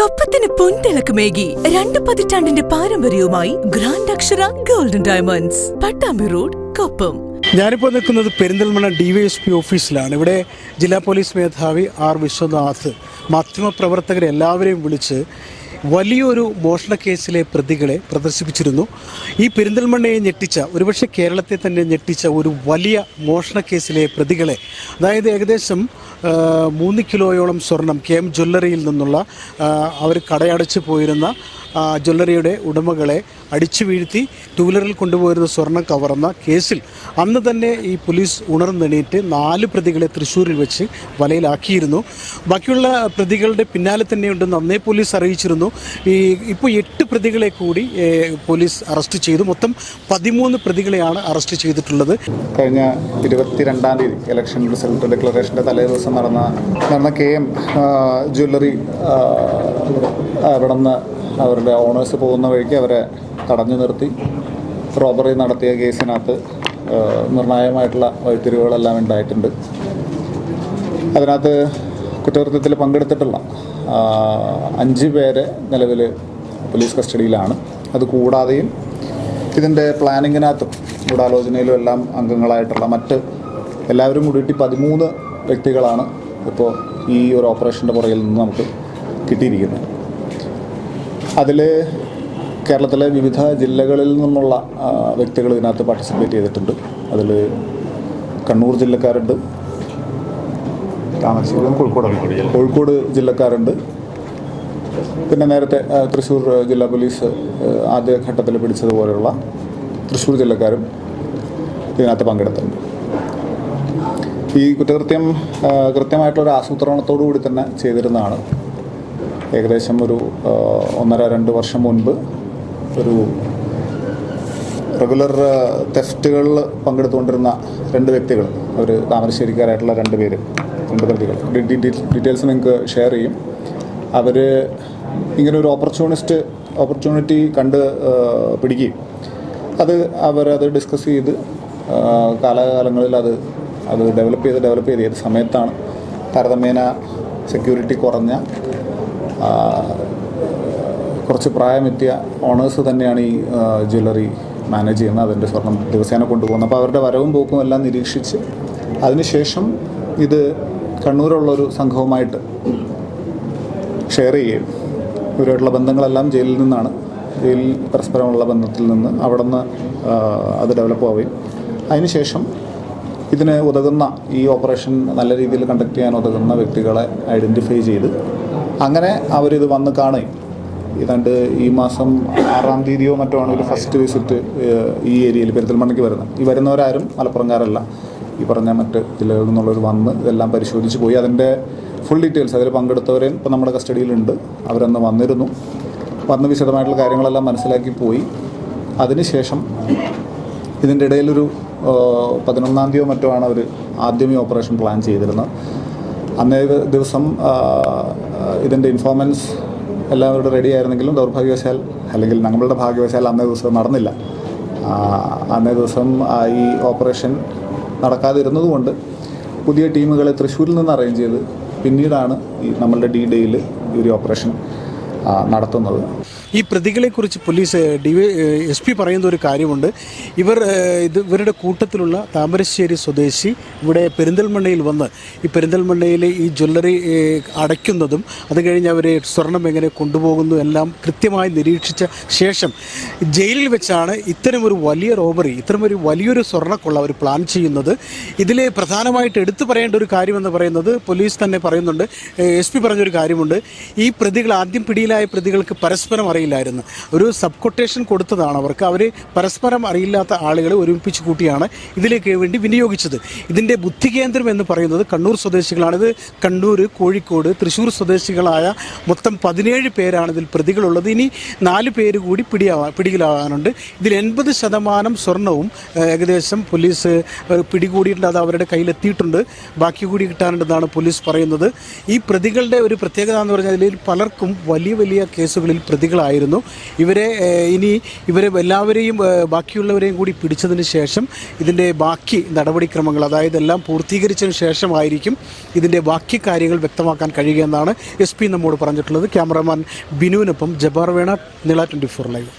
കൊപ്പത്തിന് പൊൻതിളക്കമേകി രണ്ട് പതിറ്റാണ്ടിന്റെ പാരമ്പര്യവുമായി grand Akshara golden diamonds Pattambi road Koppam. ഞാനിപ്പോൾ നിൽക്കുന്നത് പെരിന്തൽമണ്ണ ഡിവൈഎസ്പി ഓഫീസിലാണ് ഇവിടെ ജില്ലാ പോലീസ് മേധാവി ആർ വിശ്വനാഥ് മാധ്യമപ്രവർത്തകരെ എല്ലാവരെയും വിളിച്ച് വലിയൊരു മോഷണ കേസിലെ പ്രതികളെ പ്രദർശിപ്പിച്ചിരുന്നു. ഈ പെരിന്തൽമണ്ണയെ ഞെട്ടിച്ച ഒരുപക്ഷെ കേരളത്തെ തന്നെ ഞെട്ടിച്ച ഒരു വലിയ മോഷണ കേസിലെ പ്രതികളെ അതായത് ഏകദേശം മൂന്ന് കിലോയോളം സ്വർണം കെ എം ജ്വല്ലറിയിൽ നിന്നുള്ള അവർ കടയടച്ച് പോയിരുന്ന ജ്വല്ലറിയുടെ ഉടമകളെ അടിച്ചു വീഴ്ത്തി ടൂ വീലറിൽ കൊണ്ടുപോയിരുന്ന സ്വർണം കവർന്ന കേസിൽ അന്ന് തന്നെ ഈ പോലീസ് ഉണർന്നെണീറ്റ് നാല് പ്രതികളെ തൃശ്ശൂരിൽ വെച്ച് വലയിലാക്കിയിരുന്നു. ബാക്കിയുള്ള പ്രതികളുടെ പിന്നാലെ തന്നെയുണ്ടെന്ന് അന്നേ പോലീസ് അറിയിച്ചിരുന്നു. ഈ ഇപ്പോൾ എട്ട് പ്രതികളെ കൂടി പോലീസ് അറസ്റ്റ് ചെയ്തു. മൊത്തം പതിമൂന്ന് പ്രതികളെയാണ് അറസ്റ്റ് ചെയ്തിട്ടുള്ളത്. കഴിഞ്ഞ ഇരുപത്തിരണ്ടാം തീയതി ഇലക്ഷൻ റിസൾട്ട് ഡിക്ലറേഷന്റെ തലേ ദിവസം നടന്ന നടന്ന കെ എം ജ്വല്ലറി അവിടെ നിന്ന് അവരുടെ ഓണേഴ്സ് പോകുന്ന വഴിക്ക് അവരെ തടഞ്ഞു നിർത്തി. റോബറി നടത്തിയ കേസിനകത്ത് നിർണായകമായിട്ടുള്ള വഴിത്തിരിവുകളെല്ലാം ഉണ്ടായിട്ടുണ്ട്. അതിനകത്ത് കുറ്റകൃത്യത്തിൽ പങ്കെടുത്തിട്ടുള്ള അഞ്ച് പേരെ നിലവിൽ പോലീസ് കസ്റ്റഡിയിലാണ്. അത് കൂടാതെയും ഇതിന്റെ പ്ലാനിങ്ങിനകത്തും ഗൂഢാലോചനയിലും എല്ലാം അംഗങ്ങളായിട്ടുള്ള മറ്റ് എല്ലാവരും കൂടിയിട്ട് പതിമൂന്ന് വ്യക്തികളാണ് ഇപ്പോൾ ഈ ഒരു ഓപ്പറേഷന്റെ പുറകിൽ നിന്ന് നമുക്ക് കിട്ടിയിരിക്കുന്നത്. അതിൽ കേരളത്തിലെ വിവിധ ജില്ലകളിൽ നിന്നുള്ള വ്യക്തികൾ ഇതിനകത്ത് പാർട്ടിസിപ്പേറ്റ് ചെയ്തിട്ടുണ്ട്. അതിൽ കണ്ണൂർ ജില്ലക്കാരുണ്ട്. താമരശ്ശേരി കോഴിക്കോട്. കോഴിക്കോട് ജില്ലക്കാരുണ്ട്. പിന്നെ നേരത്തെ തൃശ്ശൂർ ജില്ലാ പോലീസ് ആദ്യ ഘട്ടത്തിൽ പിടിച്ചതുപോലെയുള്ള തൃശ്ശൂർ ജില്ലക്കാരും ഇതിനകത്ത് പങ്കെടുത്തിട്ടുണ്ട്. ഈ കുറ്റകൃത്യം കൃത്യമായിട്ടുള്ള ആസൂത്രണത്തോടു കൂടി തന്നെ ചെയ്തിരുന്നതാണ്. ഏകദേശം ഒരു ഒന്നര രണ്ട് വർഷം മുൻപ് ഒരു റെഗുലർ തെഫ്റ്റുകളിൽ പങ്കെടുത്തുകൊണ്ടിരുന്ന രണ്ട് വ്യക്തികൾ അവർ താമരശ്ശേരിക്കാരായിട്ടുള്ള രണ്ട് പേര്. രണ്ട് പ്രതികൾ ഡീറ്റെയിൽസ് നിങ്ങൾക്ക് ഷെയർ ചെയ്യും. അവർ ഇങ്ങനെ ഒരു ഓപ്പർച്യൂണിസ്റ്റ് ഓപ്പർച്യൂണിറ്റി കണ്ട് പിടിക്കുകയും അത് അവരത് ഡിസ്കസ് ചെയ്ത് കാലാകാലങ്ങളിൽ അത് അത് ഡെവലപ്പ് ചെയ്ത് ഡെവലപ്പ് ചെയ്ത് ഏത് സമയത്താണ് താരതമ്യേന സെക്യൂരിറ്റി കുറഞ്ഞ കുറച്ച് പ്രായമെത്തിയ ഓണേഴ്സ് തന്നെയാണ് ഈ ജ്വല്ലറി മാനേജ് ചെയ്യുന്നത്. അതിന്റെ സ്വർണം ദിവസേന കൊണ്ടുപോകുന്നത്. അപ്പോൾ അവരുടെ വരവും പോക്കും എല്ലാം നിരീക്ഷിച്ച് അതിനുശേഷം ഇത് കണ്ണൂരുള്ളൊരു സംഘവുമായിട്ട് ഷെയർ ചെയ്യുകയും ഇവരുമായിട്ടുള്ള ബന്ധങ്ങളെല്ലാം ജയിലിൽ നിന്നാണ്. ജയിലിൽ പരസ്പരമുള്ള ബന്ധത്തിൽ നിന്ന് അവിടെ നിന്ന് അത് ഡെവലപ്പ് ആവുകയും. അതിനുശേഷം ഇതിന് ഉതകുന്ന ഈ ഓപ്പറേഷൻ നല്ല രീതിയിൽ കണ്ടക്ട് ചെയ്യാൻ ഉതകുന്ന വ്യക്തികളെ ഐഡന്റിഫൈ ചെയ്ത് അങ്ങനെ അവരിത് വന്ന് കാണുകയും. ഏതാണ്ട് ഈ മാസം ആറാം തീയതിയോ മറ്റോ ആണ് ഒരു ഫസ്റ്റ് വിസിറ്റ് ഈ ഏരിയയിൽ പെരുത്തൽമണ്ണയ്ക്ക് വരുന്നത്. ഈ വരുന്നവരാരും മലപ്പുറംകാരല്ല. ഈ പറഞ്ഞ മറ്റ് ജില്ലകളിൽ നിന്നുള്ളവർ വന്ന് ഇതെല്ലാം പരിശോധിച്ച് പോയി. അതിന്റെ ഫുൾ ഡീറ്റെയിൽസ് അതിൽ പങ്കെടുത്തവരെയും ഇപ്പോൾ നമ്മുടെ കസ്റ്റഡിയിലുണ്ട്. അവരന്ന് വന്നിരുന്നു. വന്ന് വിശദമായിട്ടുള്ള കാര്യങ്ങളെല്ലാം മനസ്സിലാക്കി പോയി. അതിനുശേഷം ഇതിന്റെ ഇടയിലൊരു പതിനൊന്നാം തീയതിയോ മറ്റോ ആണ് അവർ ആദ്യമേ ഓപ്പറേഷൻ പ്ലാൻ ചെയ്തിരുന്നത്. അന്നേ ദിവസം ഇതിന്റെ ഇൻഫോർമൻസ് എല്ലാവരുടെ റെഡി ആയിരുന്നെങ്കിലും ദൗർഭാഗ്യവശാൽ അല്ലെങ്കിൽ ഞങ്ങളുടെ ഭാഗ്യവശാൽ അന്നേ ദിവസം നടന്നില്ല. അന്നേ ദിവസം ഈ ഓപ്പറേഷൻ നടക്കാതിരുന്നതുകൊണ്ട് പുതിയ ടീമുകളെ തൃശ്ശൂരിൽ നിന്ന് അറേഞ്ച് ചെയ്ത് പിന്നീടാണ് ഈ നമ്മളുടെ ഡി ഡേയിൽ ഈ ഒരു ഓപ്പറേഷൻ നടത്തുന്നത്. ഈ പ്രതികളെക്കുറിച്ച് പോലീസ് ഡി എസ് പി പറയുന്ന ഒരു കാര്യമുണ്ട്. ഇവർ ഇത് ഇവരുടെ കൂട്ടത്തിലുള്ള താമരശ്ശേരി സ്വദേശി ഇവിടെ പെരിന്തൽമണ്ണയിൽ വന്ന് ഈ പെരിന്തൽമണ്ണയിൽ ഈ ജ്വല്ലറി അടയ്ക്കുന്നതും അത് കഴിഞ്ഞ് അവർ സ്വർണം എങ്ങനെ കൊണ്ടുപോകുന്നു എല്ലാം കൃത്യമായി നിരീക്ഷിച്ച ശേഷം ജയിലിൽ വെച്ചാണ് ഇത്തരമൊരു വലിയ റോബറി ഇത്തരമൊരു വലിയൊരു സ്വർണക്കൊള്ള അവർ പ്ലാൻ ചെയ്യുന്നത്. ഇതിൽ പ്രധാനമായിട്ട് എടുത്തു പറയേണ്ട ഒരു കാര്യമെന്ന് പറയുന്നത് പോലീസ് തന്നെ പറയുന്നുണ്ട്. എസ് പി പറഞ്ഞൊരു കാര്യമുണ്ട്. ഈ പ്രതികൾ ആദ്യം പിടിയിലായ പ്രതികൾക്ക് പരസ്പരം അറിയില്ലായിരുന്നു. ഒരു സബ് കൊട്ടേഷൻ കൊടുത്തതാണ് അവർക്ക്. അവർ പരസ്പരം അറിയില്ലാത്ത ആളുകളെ ഒരുമിപ്പിച്ച് കൂട്ടിയാണ് ഇതിലേക്ക് വേണ്ടി വിനിയോഗിച്ചത്. ഇതിന്റെ ബുദ്ധി കേന്ദ്രം എന്ന് പറയുന്നത് കണ്ണൂർ സ്വദേശികളാണ്. ഇത് കണ്ണൂർ കോഴിക്കോട് തൃശ്ശൂർ സ്വദേശികളായ മൊത്തം പതിനേഴ് പേരാണ് ഇതിൽ പ്രതികളുള്ളത്. ഇനി നാല് പേര് കൂടി പിടിയാവാ പിടിയിലാവാനുണ്ട്. ഇതിൽ എൺപത് ശതമാനം സ്വർണവും ഏകദേശം പോലീസ് പിടികൂടിയിട്ടുണ്ട്. അത് അവരുടെ കയ്യിലെത്തിയിട്ടുണ്ട്. ബാക്കി കൂടി കിട്ടാനുണ്ടെന്നാണ് പോലീസ് പറയുന്നത്. ഈ പ്രതികളുടെ ഒരു പ്രത്യേകത എന്ന് പറഞ്ഞാൽ പലർക്കും വലിയ വലിയ കേസുകളിൽ പ്രതികളായിരുന്നു. ഇവരെ ഇനി ഇവരെ എല്ലാവരെയും ബാക്കിയുള്ളവരെയും കൂടി പിടിച്ചതിന് ശേഷം ഇതിന്റെ ബാക്കി നടപടിക്രമങ്ങൾ അതായത് എല്ലാം പൂർത്തീകരിച്ചതിന് ശേഷമായിരിക്കും ഇതിന്റെ ബാക്കി കാര്യങ്ങൾ വ്യക്തമാക്കാൻ കഴിയുക എന്നാണ് എസ് പി നമ്മോട് പറഞ്ഞിട്ടുള്ളത്. ക്യാമറമാൻ ബിനുവിനൊപ്പം ജബാർ വേണ നിള ട്വന്റി ഫോർ ലൈവ്.